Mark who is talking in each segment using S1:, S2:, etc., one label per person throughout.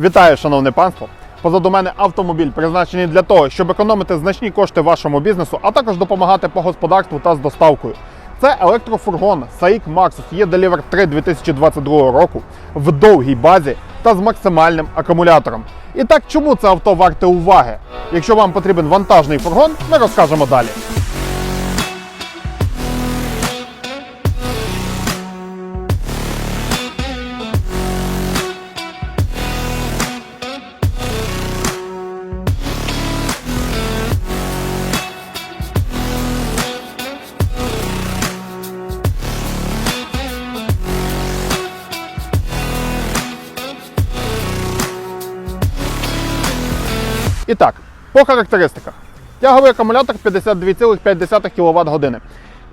S1: Вітаю, шановне панство! Позаду мене автомобіль призначений для того, щоб економити значні кошти вашому бізнесу, а також допомагати по господарству та з доставкою. Це електрофургон SAIC Maxus є Deliver 3 2022 року в довгій базі та з максимальним акумулятором. І так, чому це авто варте уваги? Якщо вам потрібен вантажний фургон, ми розкажемо далі. І так, по характеристиках. Тяговий акумулятор 52,5 кВт години.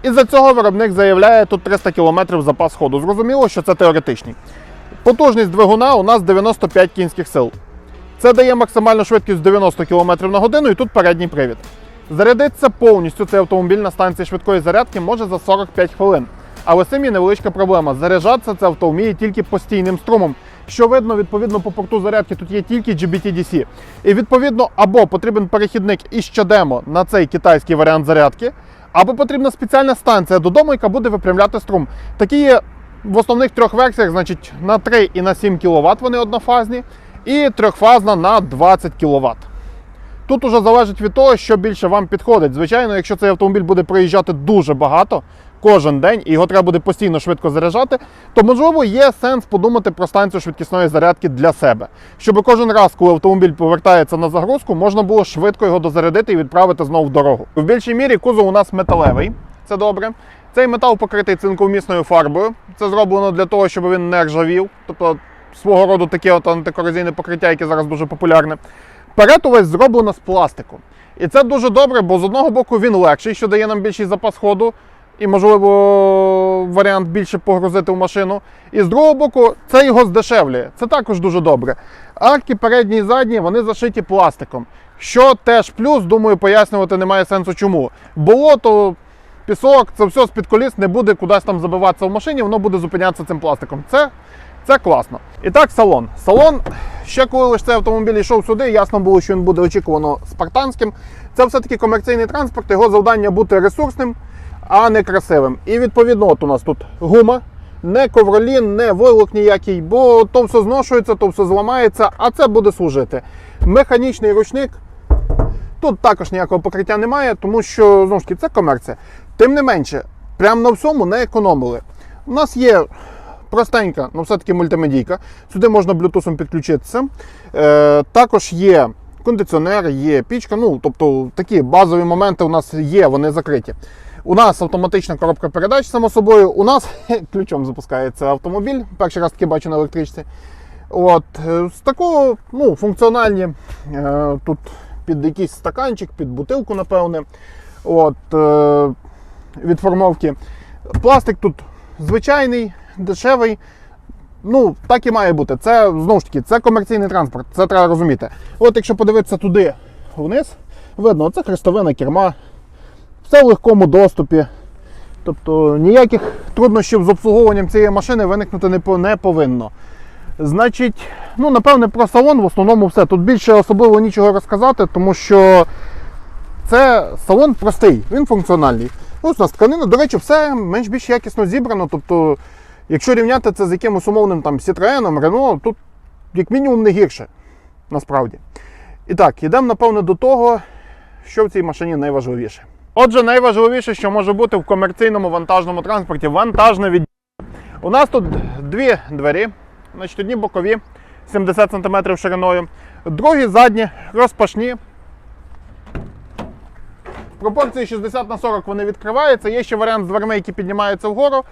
S1: Із-за цього виробник заявляє тут 300 км запас ходу. Зрозуміло, що це теоретичний. Потужність двигуна у нас 95 кінських сил. Це дає максимальну швидкість 90 км на годину і тут передній привід. Зарядиться повністю цей автомобіль на станції швидкої зарядки може за 45 хвилин. Але самі невеличка проблема. Заряджатися це авто вміє тільки постійним струмом. Що видно, відповідно, по порту зарядки тут є тільки GBT-DC. І відповідно, або потрібен перехідник із щодемо на цей китайський варіант зарядки, або потрібна спеціальна станція додому, яка буде випрямляти струм. Такі є в основних трьох версіях, значить на 3 і на 7 кВт вони однофазні, і трьохфазна на 20 кВт. Тут уже залежить від того, що більше вам підходить. Звичайно, якщо цей автомобіль буде проїжджати дуже багато кожен день, і його треба буде постійно швидко заряджати, то можливо є сенс подумати про станцію швидкісної зарядки для себе, щоб кожен раз, коли автомобіль повертається на загрузку, можна було швидко його дозарядити і відправити знову в дорогу. В більшій мірі кузов у нас металевий, це добре. Цей метал покритий цинковмісною фарбою. Це зроблено для того, щоб він не ржавів. Тобто свого роду таке от антикорозійне покриття, яке зараз дуже популярне. Перед увесь зроблено з пластику. І це дуже добре, бо з одного боку він легший, що дає нам більший запас ходу, і, можливо, варіант більше погрузити в машину. І з другого боку, це його здешевлює. Це також дуже добре. Арки передні і задні вони зашиті пластиком. Що теж плюс, думаю, пояснювати немає сенсу чому. Болото, пісок, це все з-під коліс не буде кудись там забиватися в машині, воно буде зупинятися цим пластиком. Це, це класно. І так, салон. Салон, ще коли лише цей автомобіль йшов сюди, ясно було, що він буде очікувано спартанським. Це все-таки комерційний транспорт, його завдання бути ресурсним, а не красивим. І відповідно, от у нас тут гума. Не ковролін, не войлок ніякий, бо то все зношується, то все зламається, а це буде служити. Механічний ручник, Тут також ніякого покриття немає, тому що знову ж таки це комерція. Тим не менше, прямо на всьому не економили. У нас є простенька, ну все-таки мультимедійка. Сюди можна блютусом підключитися. Е, також є кондиціонер, є пічка. Ну, тобто такі базові моменти у нас є, вони закриті. У нас автоматична коробка передач, само собою. У нас ключом запускається автомобіль. Перший раз таки бачу на електричці. От, е, з такого ну, функціональні е, тут під якийсь стаканчик, під бутилку, напевне. От, е, від формовки. Пластик тут звичайний, дешевий. Ну, так і має бути. Це знову ж таки це комерційний транспорт, це треба розуміти. От якщо подивитися туди вниз, видно, це хрестовина керма, все в легкому доступі. Тобто ніяких труднощів з обслуговуванням цієї машини виникнути не повинно. Значить, ну напевне про салон в основному все. Тут більше особливо нічого розказати, тому що це салон простий, він функціональний. Ось у нас тканина, до речі, все менш-більш якісно зібрано. Тобто, якщо рівняти це з якимось умовним там Citroen, Renault, тут як мінімум не гірше, насправді. І так, йдемо, напевно, до того, що в цій машині найважливіше. Отже, найважливіше, що може бути в комерційному вантажному транспорті, вантажне відділення. У нас тут дві двері, значить одні бокові 70 см шириною, другі задні розпашні. В пропорції 60 на 40 вони відкриваються. Є ще варіант з дверми, які піднімаються вгору.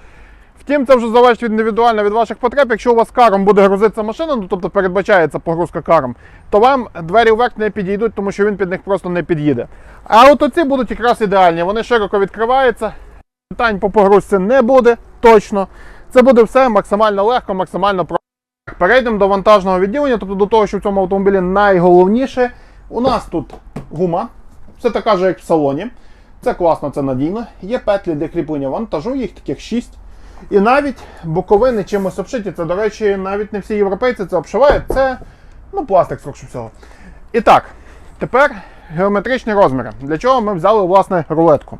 S1: Втім, це вже залежить індивідуально від ваших потреб. Якщо у вас каром буде грузитися машина, ну тобто передбачається погрузка каром, то вам двері вверх не підійдуть, тому що він під них просто не під'їде. А от оці будуть якраз ідеальні. Вони широко відкриваються. Питань по погрузці не буде точно. Це буде все максимально легко, максимально просто. Перейдемо до вантажного відділення, тобто до того, що в цьому автомобілі найголовніше. У нас тут гума, все така ж, як в салоні. Це класно, це надійно. Є петлі для кріплення вантажу, їх таких 6. І навіть боковини чимось обшиті. Це, до речі, навіть не всі європейці це обшивають. Це Ну, пластик скорше всього. І так, тепер геометричні розміри. Для чого ми взяли власне рулетку.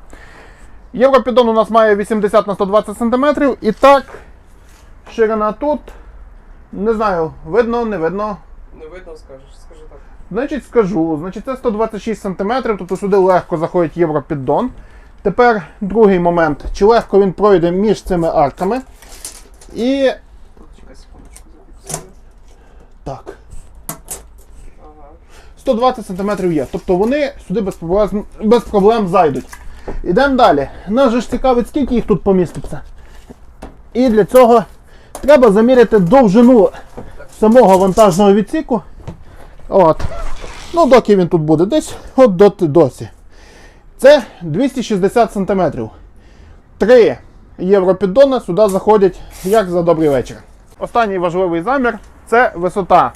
S1: Європіддон у нас має 80 на 120 см. І так, ширина тут. Не знаю, видно, не видно.
S2: Не видно, скажеш, скажи так.
S1: Значить, скажу, значить це 126 см, тобто сюди легко заходить європіддон. Тепер другий момент. Чи легко він пройде між цими арками. І. Так. 120 см є. Тобто вони сюди без проблем, без проблем зайдуть. Ідемо далі. Нас же ж цікавить, скільки їх тут поміститься. І для цього треба заміряти довжину самого вантажного відсіку. От. Ну, доки він тут буде, десь от доти досі. Це 260 см. Три європіддона сюди заходять як за добрий вечір. Останній важливий замір це висота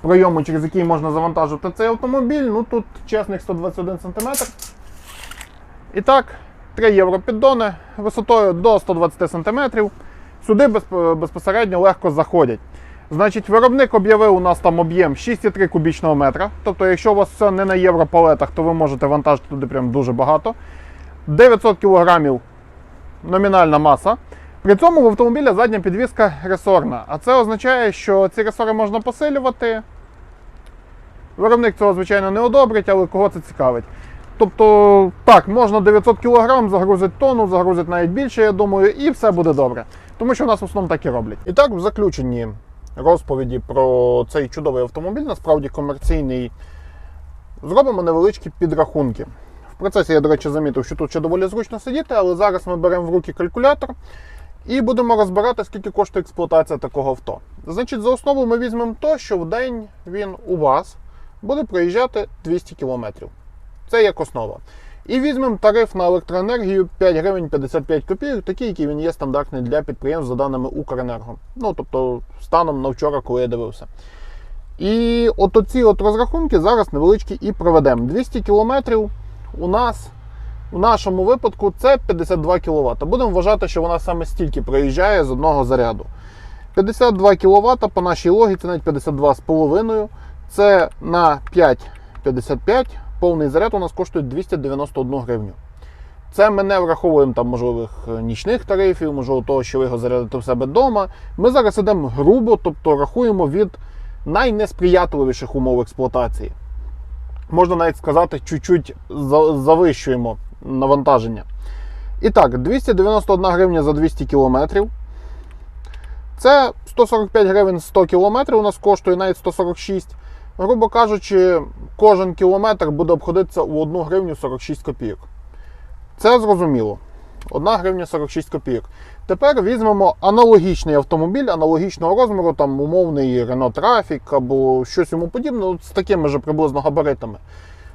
S1: пройому, через який можна завантажити цей автомобіль. Ну тут чесних 121 см. І так, 3 євро піддони висотою до 120 см. Сюди безпосередньо легко заходять. Значить, виробник об'явив у нас там об'єм 6,3 кубічного метра. Тобто, якщо у вас все не на європалетах, то ви можете вантажити туди прям дуже багато. 900 кг номінальна маса. При цьому в автомобіля задня підвіска ресорна. А це означає, що ці ресори можна посилювати. Виробник цього, звичайно, не одобрить, але кого це цікавить. Тобто, так, можна 900 кг загрузити тонну, загрузити навіть більше, я думаю, і все буде добре. Тому що у нас в основному так і роблять. І так, в заключенні розповіді про цей чудовий автомобіль, насправді комерційний, зробимо невеличкі підрахунки. В процесі я, до речі, замітив, що тут ще доволі зручно сидіти, але зараз ми беремо в руки калькулятор і будемо розбирати, скільки коштує експлуатація такого авто. Значить, за основу ми візьмемо то, що в день він у вас буде проїжджати 200 км. Це як основа. І візьмемо тариф на електроенергію 5 гривень 55 копійок, такий, який він є стандартний для підприємств за даними Укренерго. Ну, тобто, станом на вчора, коли я дивився. І от оці от розрахунки зараз невеличкі і проведемо. 200 км у нас у нашому випадку це 52 кВт. Будемо вважати, що вона саме стільки проїжджає з одного заряду. 52 кВт по нашій логіці, навіть 52,5. Це на 5,55. Повний заряд у нас коштує 291 гривню. Це ми не враховуємо там можливих е, нічних тарифів, можливо, того, що ви його зарядите в себе вдома. Ми зараз йдемо грубо, тобто рахуємо від найнесприятливіших умов експлуатації. Можна навіть сказати, чуть-чуть завищуємо навантаження. І так, 291 гривня за 200 кілометрів. Це 145 гривень 100 км у нас коштує навіть 146. Грубо кажучи, кожен кілометр буде обходитися у 1 гривню 46 копійок. Це зрозуміло. 1 гривня 46 копійок. Тепер візьмемо аналогічний автомобіль, аналогічного розміру, там умовний Renault Trafic або щось йому подібне, з такими ж приблизно габаритами.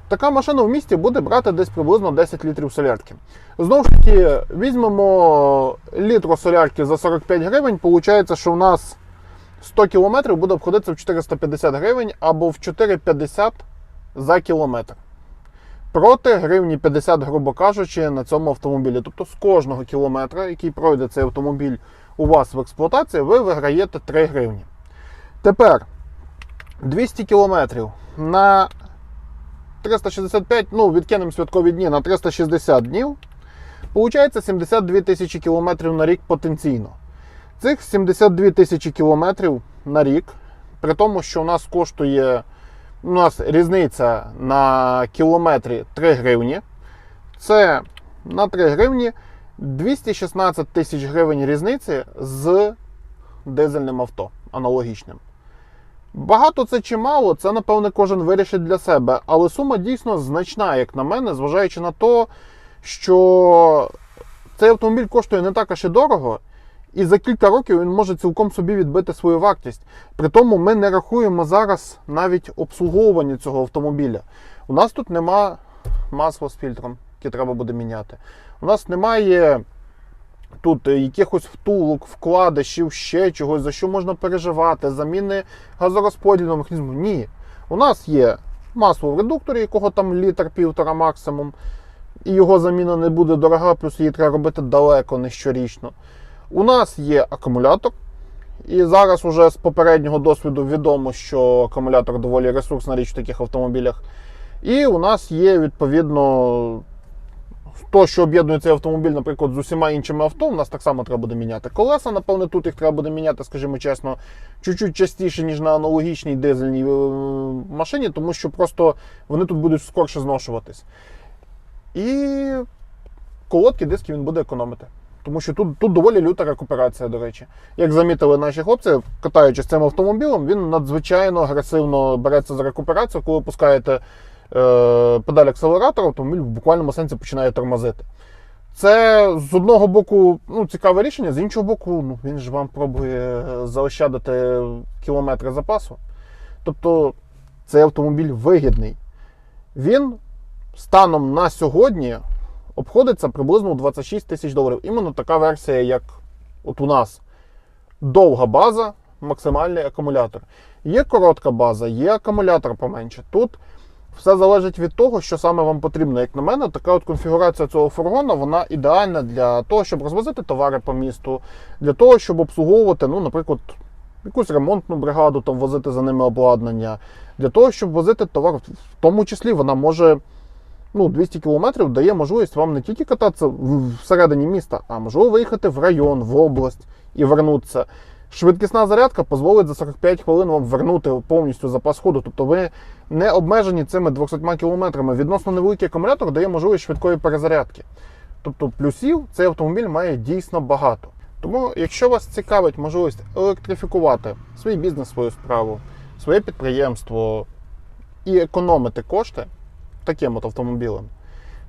S1: Така машина в місті буде брати десь приблизно 10 літрів солярки. Знову ж таки, візьмемо літру солярки за 45 гривень, виходить, що в нас 100 кілометрів буде обходитися в 450 гривень або в 4,50 за кілометр. Проти гривні 50, грубо кажучи, на цьому автомобілі. Тобто з кожного кілометра, який пройде цей автомобіль у вас в експлуатації, ви виграєте 3 гривні. Тепер 200 кілометрів на 365, ну, відкинемо святкові дні на 360 днів. Получається 72 тисячі кілометрів на рік потенційно. Цих 72 тисячі кілометрів на рік, при тому, що у нас коштує, у нас різниця на кілометрі 3 гривні. Це на 3 гривні 216 тисяч гривень різниці з дизельним авто аналогічним. Багато це чи мало, це, напевне, кожен вирішить для себе. Але сума дійсно значна, як на мене, зважаючи на те, що цей автомобіль коштує не так аж і дорого, і за кілька років він може цілком собі відбити свою вартість. При тому ми не рахуємо зараз навіть обслуговування цього автомобіля. У нас тут нема масла з фільтром, яке треба буде міняти. У нас немає тут якихось втулок, вкладишів, ще чогось, за що можна переживати, заміни газорозподільного механізму. Ні. У нас є масло в редукторі, якого там літр півтора максимум, і його заміна не буде дорога, плюс її треба робити далеко не щорічно. У нас є акумулятор, І зараз уже з попереднього досвіду відомо, що акумулятор доволі ресурсна річ в таких автомобілях. І у нас є відповідно то, що об'єднує цей автомобіль, наприклад, з усіма іншими авто, у нас так само треба буде міняти колеса. Напевне, тут їх треба буде міняти, скажімо чесно, чуть-чуть частіше, ніж на аналогічній дизельній е, машині, тому що просто вони тут будуть скорше зношуватись. І колодки диски він буде економити. Тому що тут, тут доволі люта рекуперація, до речі. Як замітили наші хлопці, катаючись цим автомобілем, він надзвичайно агресивно береться за рекуперацію, коли пускаєте е, педаль акселератора, автомобіль в буквальному сенсі починає тормозити. Це з одного боку ну, цікаве рішення, з іншого боку, ну, він ж вам пробує заощадити кілометри запасу. Тобто цей автомобіль вигідний. Він станом на сьогодні обходиться приблизно у 26 тисяч доларів. Іменно така версія, як от у нас. Довга база, максимальний акумулятор. Є коротка база, є акумулятор поменше. Тут все залежить від того, що саме вам потрібно. Як на мене, така от конфігурація цього фургона вона ідеальна для того, щоб розвозити товари по місту, для того, щоб обслуговувати, ну, наприклад, якусь ремонтну бригаду, там возити за ними обладнання, для того, щоб возити товар, в тому числі вона може. Ну, 200 кілометрів дає можливість вам не тільки кататися всередині міста, а можливо виїхати в район, в область і вернутися. Швидкісна зарядка дозволить за 45 хвилин вам вернути повністю запас ходу. Тобто ви не обмежені цими 200 кілометрами. Відносно невеликий акумулятор дає можливість швидкої перезарядки. Тобто плюсів цей автомобіль має дійсно багато. Тому, якщо вас цікавить можливість електрифікувати свій бізнес, свою справу, своє підприємство і економити кошти таким от автомобілем,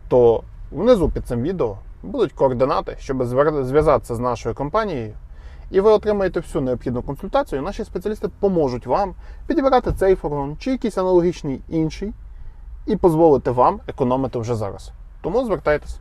S1: то внизу під цим відео будуть координати, щоб зв'язатися з нашою компанією, і ви отримаєте всю необхідну консультацію. Наші спеціалісти поможуть вам підібрати цей фургон чи якийсь аналогічний інший, і дозволити вам економити вже зараз. Тому звертайтеся.